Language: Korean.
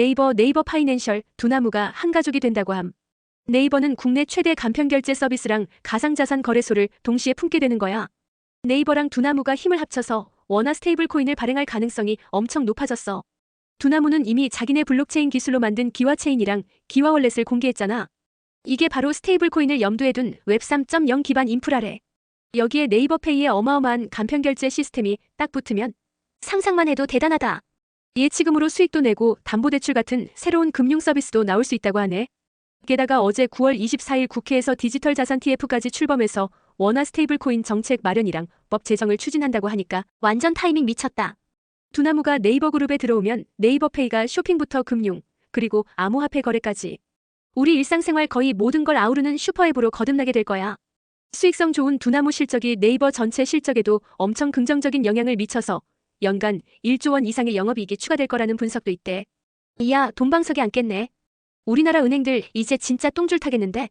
네이버 네이버 파이낸셜 두나무가 한 가족이 된다고 함. 네이버는 국내 최대 간편결제 서비스랑 가상자산 거래소를 동시에 품게 되는 거야. 네이버랑 두나무가 힘을 합쳐서 원화 스테이블 코인을 발행할 가능성이 엄청 높아졌어. 두나무는 이미 자기네 블록체인 기술로 만든 기화체인이랑 기화월렛을 공개했잖아. 이게 바로 스테이블 코인을 염두에 둔 웹 3.0 기반 인프라래. 여기에 네이버페이의 어마어마한 간편결제 시스템이 딱 붙으면 상상만 해도 대단하다. 예치금으로 수익도 내고 담보대출 같은 새로운 금융 서비스도 나올 수 있다고 하네. 게다가 어제 9월 24일 국회에서 디지털 자산 TF까지 출범해서 원화 스테이블 코인 정책 마련이랑 법 제정을 추진한다고 하니까 완전 타이밍 미쳤다. 두나무가 네이버 그룹에 들어오면 네이버페이가 쇼핑부터 금융, 그리고 암호화폐 거래까지 우리 일상생활 거의 모든 걸 아우르는 슈퍼앱으로 거듭나게 될 거야. 수익성 좋은 두나무 실적이 네이버 전체 실적에도 엄청 긍정적인 영향을 미쳐서 연간 1조 원 이상의 영업이익이 추가될 거라는 분석도 있대. 이야, 돈방석에 앉겠네. 우리나라 은행들 이제 진짜 똥줄 타겠는데?